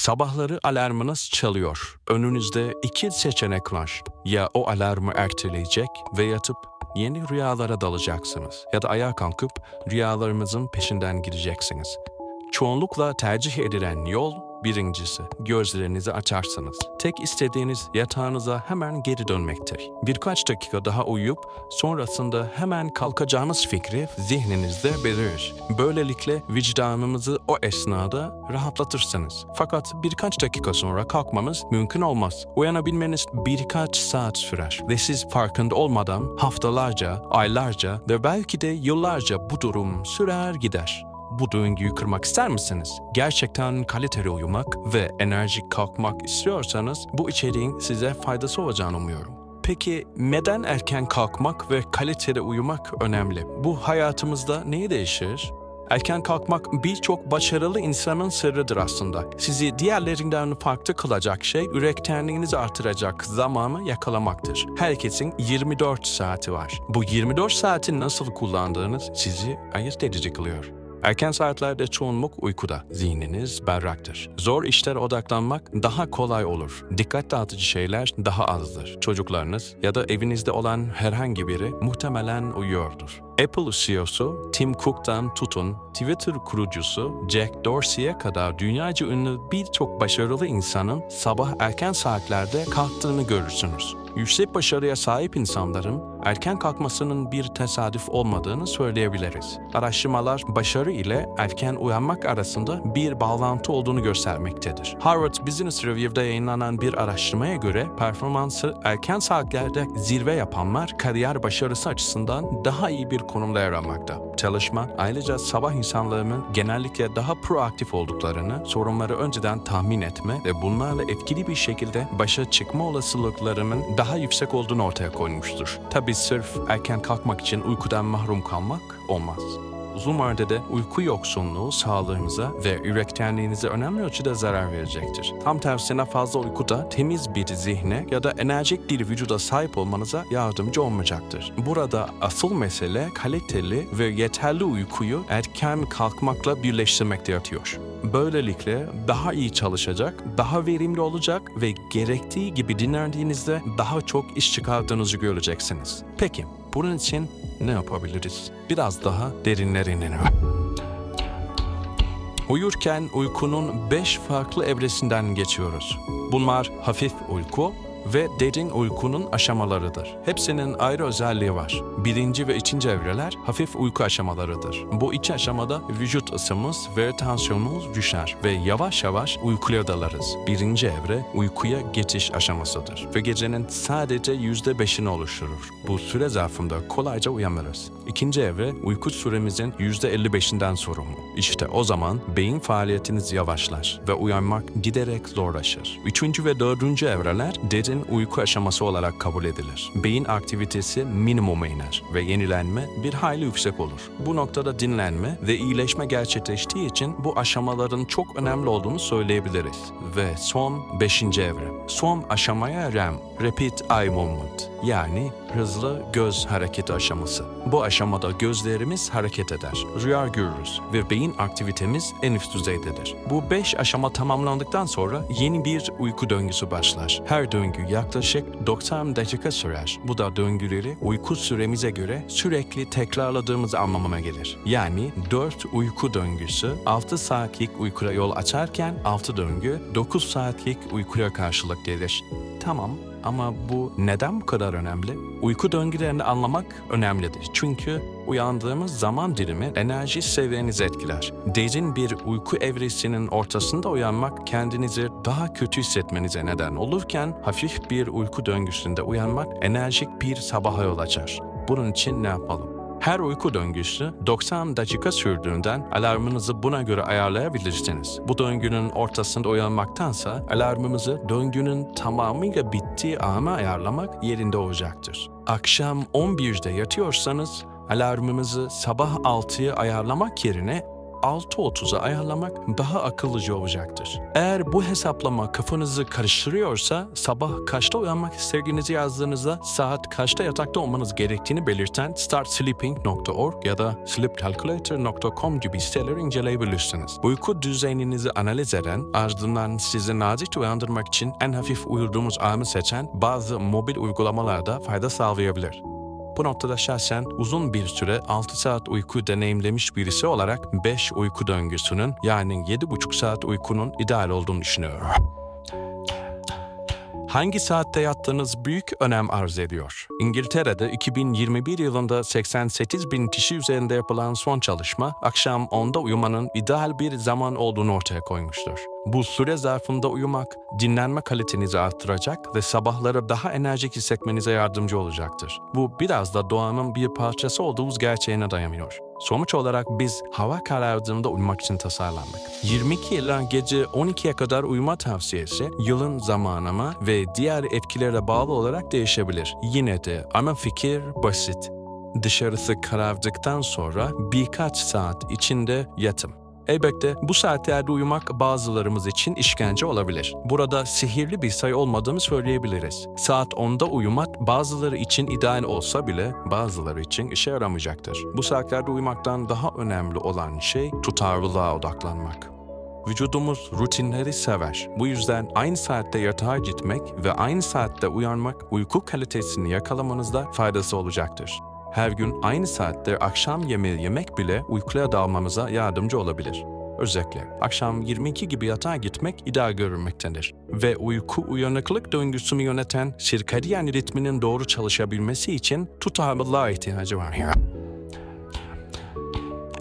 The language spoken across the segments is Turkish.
Sabahları alarmınız çalıyor. Önünüzde iki seçenek var. Ya o alarmı erteleyecek ve yatıp yeni rüyalara dalacaksınız. Ya da ayağa kalkıp rüyalarımızın peşinden gideceksiniz. Çoğunlukla tercih edilen yol birincisi. Gözlerinizi açarsınız. Tek istediğiniz yatağınıza hemen geri dönmektir. Birkaç dakika daha uyuyup sonrasında hemen kalkacağınız fikri zihninizde belirir. Böylelikle vicdanınızı o esnada rahatlatırsınız. Fakat birkaç dakika sonra kalkmamız mümkün olmaz. Uyanabilmeniz birkaç saat sürer ve siz farkında olmadan haftalarca, aylarca ve belki de yıllarca bu durum sürer gider. Bu döngüyü kırmak ister misiniz? Gerçekten kaliteli uyumak ve enerjik kalkmak istiyorsanız bu içeriğin size faydası olacağını umuyorum. Peki neden erken kalkmak ve kaliteli uyumak önemli? Bu hayatımızda neyi değiştirir? Erken kalkmak birçok başarılı insanın sırrıdır aslında. Sizi diğerlerinden farklı kılacak şey üretkenliğinizi artıracak zamanı yakalamaktır. Herkesin 24 saati var. Bu 24 saati nasıl kullandığınız sizi ayırt edici kılıyor. Erken saatlerde çoğunluk uykuda. Zihniniz berraktır. Zor işlere odaklanmak daha kolay olur. Dikkat dağıtıcı şeyler daha azdır. Çocuklarınız ya da evinizde olan herhangi biri muhtemelen uyuyordur. Apple CEO'su Tim Cook'tan tutun, Twitter kurucusu Jack Dorsey'e kadar dünyaca ünlü birçok başarılı insanın sabah erken saatlerde kalktığını görürsünüz. Yüksek başarıya sahip insanların erken kalkmasının bir tesadüf olmadığını söyleyebiliriz. Araştırmalar başarı ile erken uyanmak arasında bir bağlantı olduğunu göstermektedir. Harvard Business Review'da yayınlanan bir araştırmaya göre performansı erken saatlerde zirve yapanlar kariyer başarısı açısından daha iyi bir konumda yer almakta. Çalışma ayrıca sabah insanlarının genellikle daha proaktif olduklarını, sorunları önceden tahmin etme ve bunlarla etkili bir şekilde başa çıkma olasılıklarının daha yüksek olduğunu ortaya koymuştur. Tabi sırf erken kalkmak için uykudan mahrum kalmak olmaz. Uzun vadede uyku yoksunluğu sağlığınıza ve üretkenliğinize önemli ölçüde zarar verecektir. Tam tersine fazla uykuda temiz bir zihne ya da enerjik bir vücuda sahip olmanıza yardımcı olmayacaktır. Burada asıl mesele kaliteli ve yeterli uykuyu erken kalkmakla birleştirmekte yatıyor. Böylelikle daha iyi çalışacak, daha verimli olacak ve gerektiği gibi dinlendiğinizde daha çok iş çıkardığınızı göreceksiniz. Peki, bunun için ne yapabiliriz? Biraz daha derinlere inelim. Uyurken uykunun beş farklı evresinden geçiyoruz. Bunlar hafif uyku ve derin uykunun aşamalarıdır. Hepsinin ayrı özelliği var. Birinci ve ikinci evreler hafif uyku aşamalarıdır. Bu iki aşamada vücut ısımız ve tansiyonumuz düşer ve yavaş yavaş uykuya dalarız. Birinci evre uykuya geçiş aşamasıdır ve gecenin sadece yüzde beşini oluşturur. Bu süre zarfında kolayca uyanırız. İkinci evre uyku süremizin yüzde elli beşinden sorumlu. İşte o zaman beyin faaliyetiniz yavaşlar ve uyanmak giderek zorlaşır. Üçüncü ve dördüncü evreler derin uyku aşaması olarak kabul edilir. Beyin aktivitesi minimuma iner ve yenilenme bir hayli yüksek olur. Bu noktada dinlenme ve iyileşme gerçekleştiği için bu aşamaların çok önemli olduğunu söyleyebiliriz. Ve son beşinci evre. Son aşamaya REM, Rapid Eye Movement yani hızlı göz hareketi aşaması. Bu aşamada gözlerimiz hareket eder, rüya görürüz ve beyin aktivitemiz en üst düzeydedir. Bu beş aşama tamamlandıktan sonra yeni bir uyku döngüsü başlar. Her döngü yaklaşık 90 dakika sürer. Bu da döngüleri uyku süremize göre sürekli tekrarladığımız anlamına gelir. Yani 4 uyku döngüsü 6 saatlik uykuya yol açarken 6 döngü 9 saatlik uykuya karşılık gelir. Tamam ama bu neden bu kadar önemli? Uyku döngülerini anlamak önemlidir. Çünkü uyandığımız zaman dilimi enerji seviyenizi etkiler. Derin bir uyku evresinin ortasında uyanmak kendinizi daha kötü hissetmenize neden olurken hafif bir uyku döngüsünde uyanmak enerjik bir sabaha yol açar. Bunun için ne yapalım? Her uyku döngüsü 90 dakika sürdüğünden alarmınızı buna göre ayarlayabilirsiniz. Bu döngünün ortasında uyanmaktansa alarmımızı döngünün tamamıyla bittiği ana ayarlamak yerinde olacaktır. Akşam 11'de yatıyorsanız alarmımızı sabah 6'ya ayarlamak yerine 6.30'a ayarlamak daha akıllıca olacaktır. Eğer bu hesaplama kafanızı karıştırıyorsa sabah kaçta uyanmak istediğinizi yazdığınızda saat kaçta yatakta olmanız gerektiğini belirten startsleeping.org ya da sleepcalculator.com gibi siteleri inceleyebilirsiniz. Uyku düzeninizi analiz eden, ardından sizi nazikçe uyandırmak için en hafif uyuduğumuz anı seçen bazı mobil uygulamalarda fayda sağlayabilir. Bu noktada şahsen uzun bir süre 6 saat uyku deneyimlemiş birisi olarak 5 uyku döngüsünün yani 7,5 saat uykunun ideal olduğunu düşünüyorum. Hangi saatte yattığınız büyük önem arz ediyor. İngiltere'de 2021 yılında 88 bin kişi üzerinde yapılan son çalışma, akşam 10'da uyumanın ideal bir zaman olduğunu ortaya koymuştur. Bu süre zarfında uyumak, dinlenme kalitenizi arttıracak ve sabahları daha enerjik hissetmenize yardımcı olacaktır. Bu biraz da doğanın bir parçası olduğumuz gerçeğine dayanıyor. Sonuç olarak biz hava karardığında uyumak için tasarlandık. 22 ila gece 12'ye kadar uyuma tavsiyesi yılın zamanıma ve diğer etkilere bağlı olarak değişebilir. Yine de ana fikir basit. Dışarısı karardıktan sonra birkaç saat içinde yatım. Elbette bu saatlerde uyumak bazılarımız için işkence olabilir. Burada sihirli bir sayı olmadığını söyleyebiliriz. Saat 10'da uyumak bazıları için ideal olsa bile bazıları için işe yaramayacaktır. Bu saatlerde uyumaktan daha önemli olan şey tutarlılığa odaklanmak. Vücudumuz rutinleri sever. Bu yüzden aynı saatte yatağa gitmek ve aynı saatte uyanmak uyku kalitesini yakalamanızda faydası olacaktır. Her gün aynı saatte akşam yemeği yemek bile uykuya dalmamıza yardımcı olabilir. Özellikle akşam 22 gibi yatağa gitmek ideal görülmektedir. Ve uyku uyanıklık döngüsünü yöneten sirkadiyen ritminin doğru çalışabilmesi için tutarlılığa ihtiyacı var.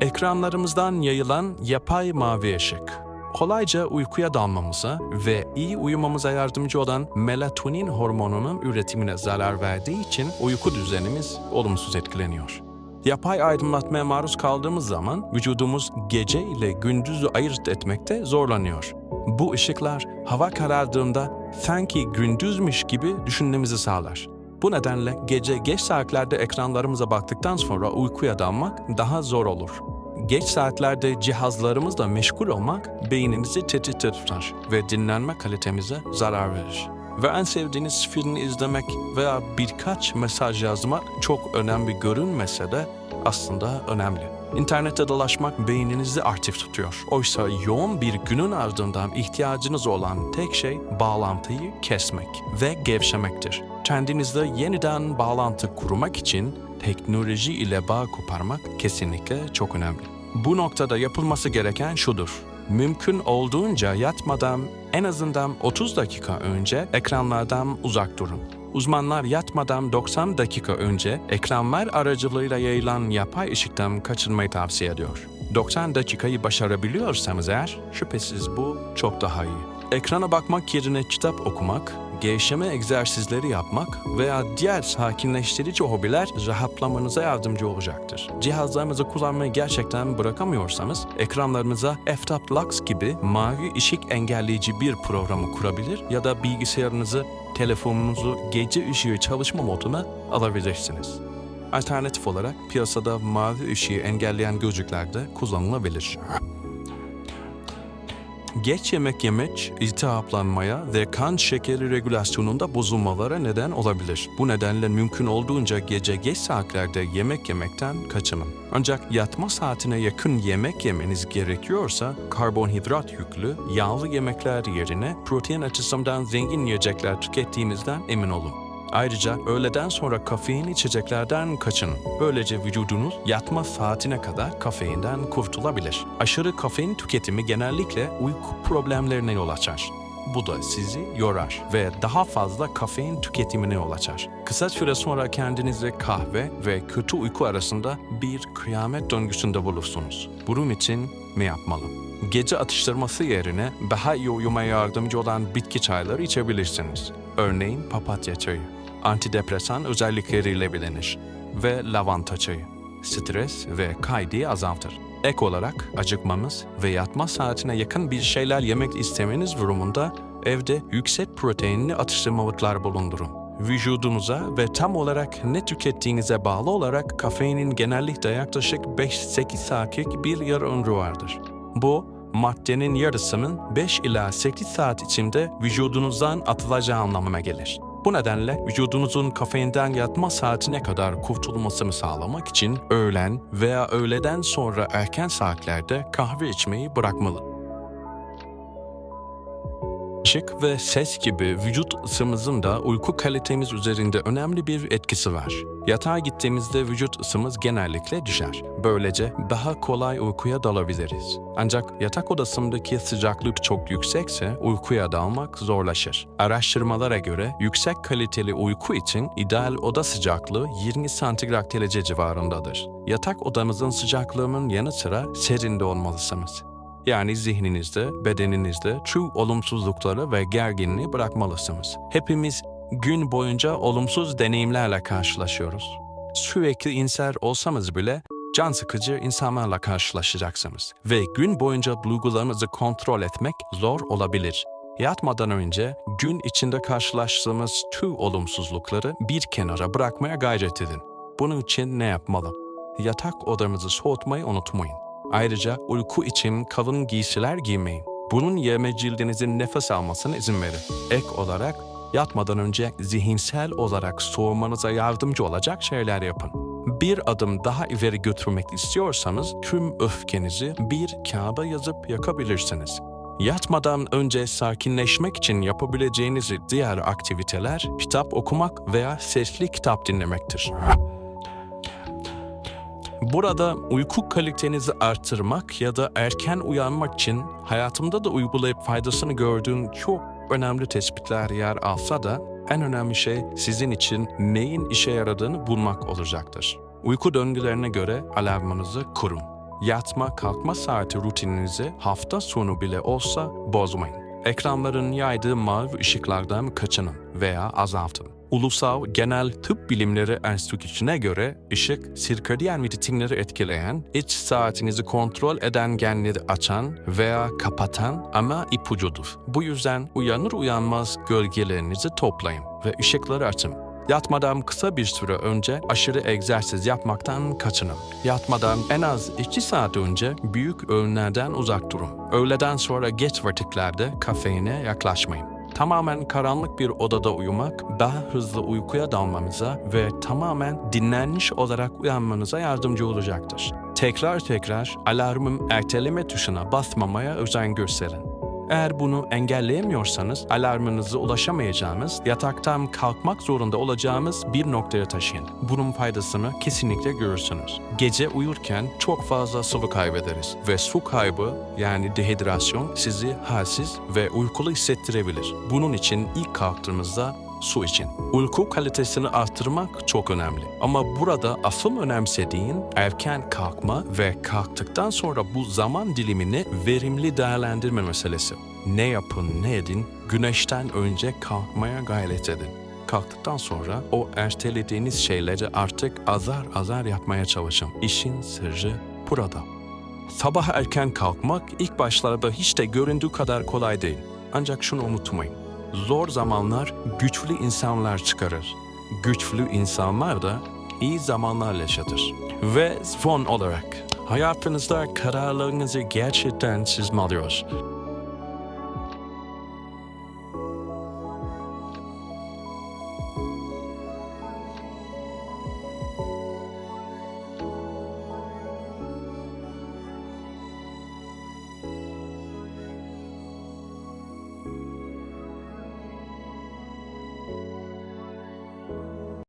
Ekranlarımızdan yayılan yapay mavi ışık kolayca uykuya dalmamıza ve iyi uyumamıza yardımcı olan melatonin hormonunun üretimine zarar verdiği için uyku düzenimiz olumsuz etkileniyor. Yapay aydınlatmaya maruz kaldığımız zaman vücudumuz gece ile gündüzü ayırt etmekte zorlanıyor. Bu ışıklar hava karardığında sanki gündüzmüş gibi düşünmemizi sağlar. Bu nedenle gece geç saatlerde ekranlarımıza baktıktan sonra uykuya dalmak daha zor olur. Geç saatlerde cihazlarımızla meşgul olmak beyninizi tetikte ve dinlenme kalitemize zarar verir. Ve en sevdiğiniz filmi izlemek veya birkaç mesaj yazmak çok önemli görünmese de aslında önemli. İnternette dolaşmak beyninizi aktif tutuyor. Oysa yoğun bir günün ardından ihtiyacınız olan tek şey bağlantıyı kesmek ve gevşemektir. Kendinizle yeniden bağlantı kurmak için teknoloji ile bağ koparmak kesinlikle çok önemli. Bu noktada yapılması gereken şudur. Mümkün olduğunca yatmadan en azından 30 dakika önce ekranlardan uzak durun. Uzmanlar yatmadan 90 dakika önce ekranlar aracılığıyla yayılan yapay ışıktan kaçınmayı tavsiye ediyor. 90 dakikayı başarabiliyorsanız eğer şüphesiz bu çok daha iyi. Ekrana bakmak yerine kitap okumak, gevşeme egzersizleri yapmak veya diğer sakinleştirici hobiler rahatlamanıza yardımcı olacaktır. Cihazlarınızı kullanmayı gerçekten bırakamıyorsanız ekranlarınıza F-Top Lux gibi mavi ışık engelleyici bir programı kurabilir ya da bilgisayarınızı, telefonunuzu gece ışığı çalışma moduna alabilirsiniz. Alternatif olarak piyasada mavi ışığı engelleyen gözlükler de kullanılabilir. Geç yemek yemek, iltihaplanmaya ve kan şekeri regülasyonunda bozulmalara neden olabilir. Bu nedenle mümkün olduğunca gece geç saatlerde yemek yemekten kaçının. Ancak yatma saatine yakın yemek yemeniz gerekiyorsa karbonhidrat yüklü, yağlı yemekler yerine protein açısından zengin yiyecekler tükettiğinizden emin olun. Ayrıca öğleden sonra kafein içeceklerden kaçının. Böylece vücudunuz yatma saatine kadar kafeinden kurtulabilir. Aşırı kafein tüketimi genellikle uyku problemlerine yol açar. Bu da sizi yorar ve daha fazla kafein tüketimine yol açar. Kısa süre sonra kendinizi kahve ve kötü uyku arasında bir kıyamet döngüsünde bulursunuz. Bunun için ne yapmalı? Gece atıştırması yerine daha iyi uyumaya yardımcı olan bitki çayları içebilirsiniz. Örneğin papatya çayı. Antidepresan özellikleriyle bilinir ve lavanta çayı. Stres ve kaygıyı azaltır. Ek olarak acıkmamız ve yatma saatine yakın bir şeyler yemek istemeniz durumunda evde yüksek proteinli atıştırmalıklar bulundurun. vücudunuza ve tam olarak ne tükettiğinize bağlı olarak kafeinin genellikle yaklaşık 5-8 saatlik bir yarı ömrü vardır. Bu, maddenin yarısının 5 ila 8 saat içinde vücudunuzdan atılacağı anlamına gelir. Bu nedenle vücudunuzun kafeinden yatma saatine kadar kurtulmasını sağlamak için öğlen veya öğleden sonra erken saatlerde kahve içmeyi bırakmalı. Işık ve ses gibi vücut ısımızın da uyku kalitemiz üzerinde önemli bir etkisi var. Yatağa gittiğimizde vücut ısımız genellikle düşer. Böylece daha kolay uykuya dalabiliriz. Ancak yatak odasındaki sıcaklık çok yüksekse uykuya dalmak zorlaşır. Araştırmalara göre yüksek kaliteli uyku için ideal oda sıcaklığı 20 santigrat derece civarındadır. Yatak odamızın sıcaklığının yanı sıra serin de olmalısınız. Yani zihninizde, bedeninizde tüm olumsuzlukları ve gerginliği bırakmalısınız. Hepimiz gün boyunca olumsuz deneyimlerle karşılaşıyoruz. Sürekli inser olsanız bile can sıkıcı insanlarla karşılaşacaksınız ve gün boyunca duygularınızı kontrol etmek zor olabilir. Yatmadan önce gün içinde karşılaştığımız tüm olumsuzlukları bir kenara bırakmaya gayret edin. Bunun için ne yapmalı? Yatak odamızı soğutmayı unutmayın. Ayrıca uyku için kalın giysiler giymeyin. Bunun yerine cildinizin nefes almasına izin verin. Ek olarak yatmadan önce zihinsel olarak soğumanıza yardımcı olacak şeyler yapın. Bir adım daha ileri götürmek istiyorsanız tüm öfkenizi bir kağıda yazıp yakabilirsiniz. Yatmadan önce sakinleşmek için yapabileceğiniz diğer aktiviteler kitap okumak veya sesli kitap dinlemektir. Burada uyku kalitenizi artırmak ya da erken uyanmak için hayatımda da uygulayıp faydasını gördüğüm çok önemli tespitler yer alsa da en önemli şey sizin için neyin işe yaradığını bulmak olacaktır. Uyku döngülerine göre alarmınızı kurun. Yatma kalkma saati rutininizi hafta sonu bile olsa bozmayın. Ekranların yaydığı mavi ışıklardan kaçının veya azaltın. Ulusal Genel Tıp Bilimleri Enstitüsü'ne göre ışık, sirkadiyen ritimleri etkileyen, iç saatinizi kontrol eden genleri açan veya kapatan ama ipucudur. Bu yüzden uyanır uyanmaz gölgelerinizi toplayın ve ışıkları açın. Yatmadan kısa bir süre önce aşırı egzersiz yapmaktan kaçının. Yatmadan en az 2 saat önce büyük öğünlerden uzak durun. Öğleden sonra geç vakitlerde kafeine yaklaşmayın. Tamamen karanlık bir odada uyumak daha hızlı uykuya dalmanıza ve tamamen dinlenmiş olarak uyanmanıza yardımcı olacaktır. Tekrar tekrar alarmın erteleme tuşuna basmamaya özen gösterin. Eğer bunu engelleyemiyorsanız alarmınızı ulaşamayacağınız, yataktan kalkmak zorunda olacağınız bir noktaya taşıyın. Bunun faydasını kesinlikle görürsünüz. Gece uyurken çok fazla sıvı kaybederiz ve su kaybı yani dehidrasyon sizi halsiz ve uykulu hissettirebilir. Bunun için ilk kalktığımızda su için. Uyku kalitesini arttırmak çok önemli. Ama burada asıl önemsediğin erken kalkma ve kalktıktan sonra bu zaman dilimini verimli değerlendirme meselesi. Ne yapın ne edin güneşten önce kalkmaya gayret edin. Kalktıktan sonra o ertelediğiniz şeyleri artık azar azar yapmaya çalışın. İşin sırrı burada. Sabah erken kalkmak ilk başlarda hiç de göründüğü kadar kolay değil. Ancak şunu unutmayın. Zor zamanlar güçlü insanlar çıkarır. Güçlü insanlar da iyi zamanlar yaşatır. Ve son olarak hayatınızda kararlarınızı gerçekten siz mi alıyorsunuz?